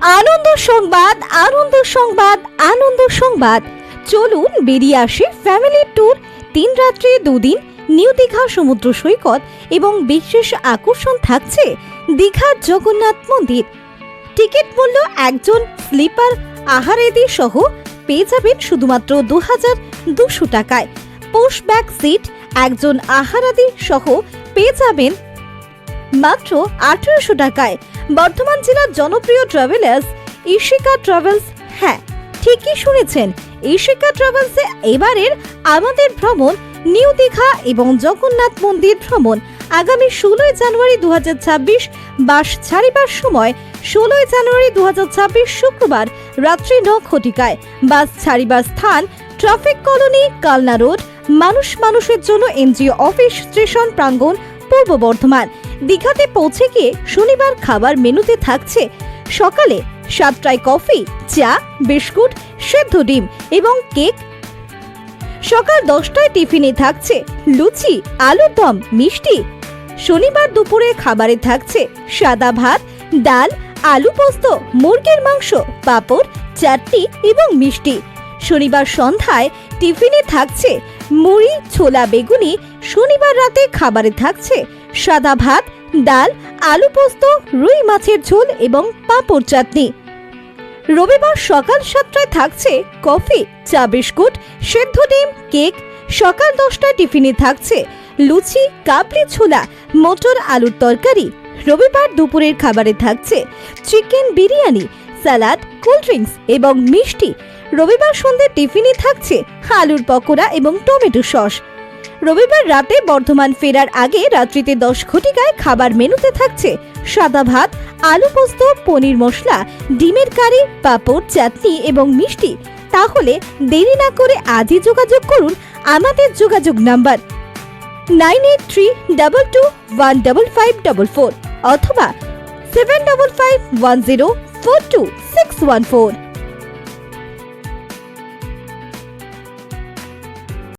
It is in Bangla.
আনন্দ সংবাদ আনন্দ সংবাদ আনন্দ সংবাদ। চলুন বেরিয়ে আসি ফ্যামিলি ট্যুর তিন রাত্রি, দুদিন নিউ দীঘা সমুদ্র সৈকত এবং বিশেষ আকর্ষণ থাকছে দীঘার জগন্নাথ মন্দির। টিকিট মূল্য একজন স্লিপার আহারেদি সহ পেয়ে যাবেন শুধুমাত্র দু হাজার দুশো টাকায়। পুশ ব্যাক সিট একজন আহারাদি সহ পেয়ে যাবেন মাত্র আঠেরোশো টাকায়। বর্ধমান জেলার জনপ্রিয় ট্রাভেলার্স ইশিকা ট্রাভেলস হ্যাঁ ঠিকই শুনেছেন ইশিকা ট্রাভেলসে এবারের আমাদের ভ্রমণ, নিউ দীঘা এবং জগন্নাথ মন্দির ভ্রমণ আগামী ষোলোই জানুয়ারি দু হাজার ছাব্বিশ, বাস ছাড়িবার সময় ষোলোই জানুয়ারি দু হাজার ছাব্বিশ শুক্রবার রাত্রি ন ঘটিকায়। বাস ছাড়িবার স্থান ট্রাফিক কলোনি, কালনা রোড, মানুষ মানুষের জন্য এনজিও অফিস, স্টেশন, প্রাঙ্গণ, পূর্ব বর্ধমান। দীঘাতে পৌঁছে গিয়ে শনিবার খাবার মেনুতে থাকছে সকালে সাতটায় কফি, চা, বিস্কুট, সেদ্ধ ডিম এবং কেক। সকাল দশটায় টিফিনে থাকছে লুচি আলুর দম, মিষ্টি। শনিবার দুপুরে খাবারে থাকছে সাদা ভাত, ডাল, আলু পোস্ত, মুরগির মাংস, পাঁপড়, চাটনি এবং মিষ্টি। শনিবার সন্ধ্যায় টিফিনে থাকছে মুড়ি, ছোলা, বেগুনি। শনিবার রাতে খাবারে থাকছে সাদা ভাত, ডাল, আলু পোস্ত, রুই মাছের ঝোল এবং পাঁপড় চাটনি। রবিবার সকাল সাতটায় থাকছে কফি, চা বিস্কুট, সেদ্ধ ডিম, কেক। সকাল দশটায় টিফিনে থাকছে লুচি, কাবলি ছোলা, মটর আলুর তরকারি। রবিবার দুপুরের খাবারে থাকছে chicken biryani salad cold drinks এবং মিষ্টি। রবিবার সন্ধ্যে টিফিনে থাকছে আলুর পকোড়া এবং টমেটো সস। রবিবার রাতে বর্ধমান ফেরার আগে রাত্রিতে দশ ঘটিকায় খাবার মেনুতে থাকছে সাদা ভাত, আলু পোস্ত, পনির মশলা, ডিমের কারি, পাঁপড়, চাটনি এবং মিষ্টি। তাহলে দেরি না করে আজই যোগাযোগ করুন আমাদের যোগাযোগ number nine eight three double two one double five double four অথবা seven double five one zero four two six one four.